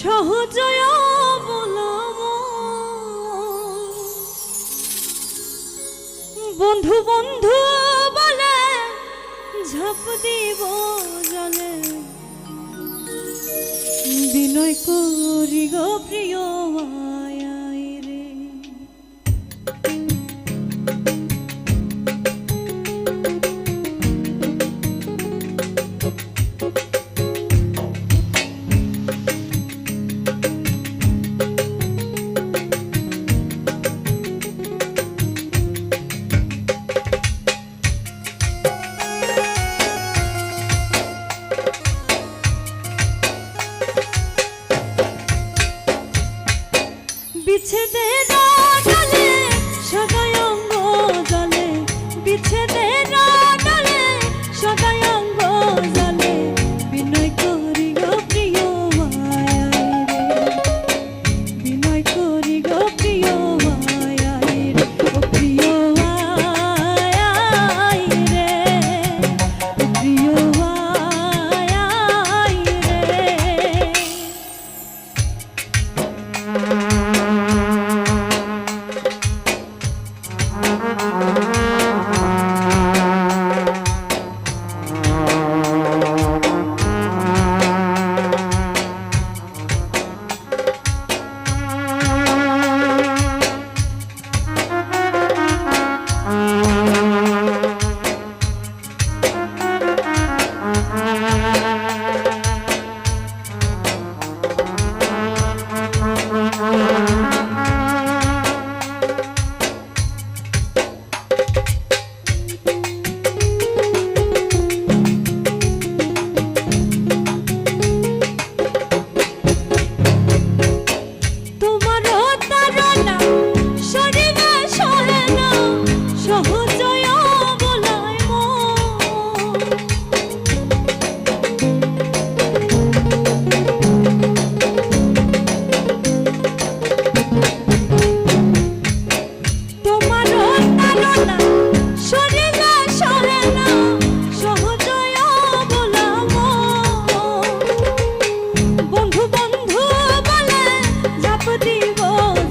সহজয় বলব বন্ধু বন্ধু বলে ঝাপ দিব জলে। বিনয় করি গো বিচ্ছেদে ডালে vivo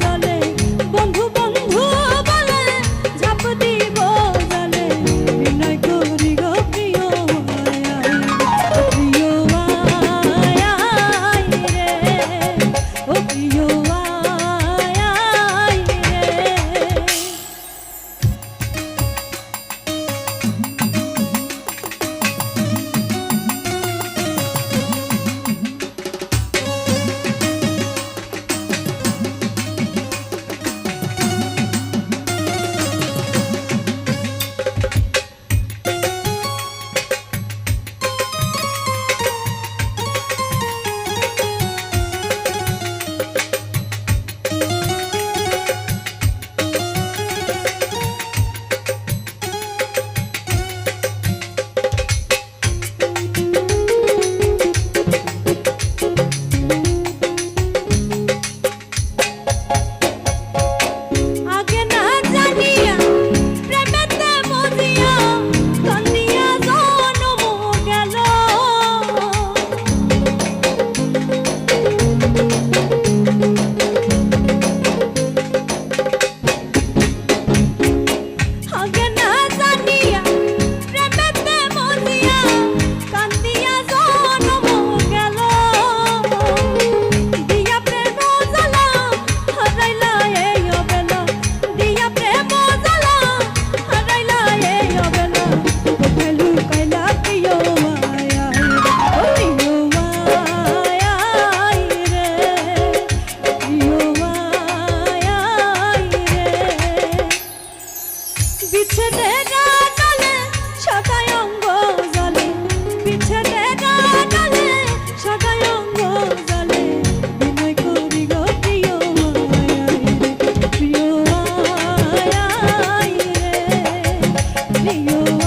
ভুলিও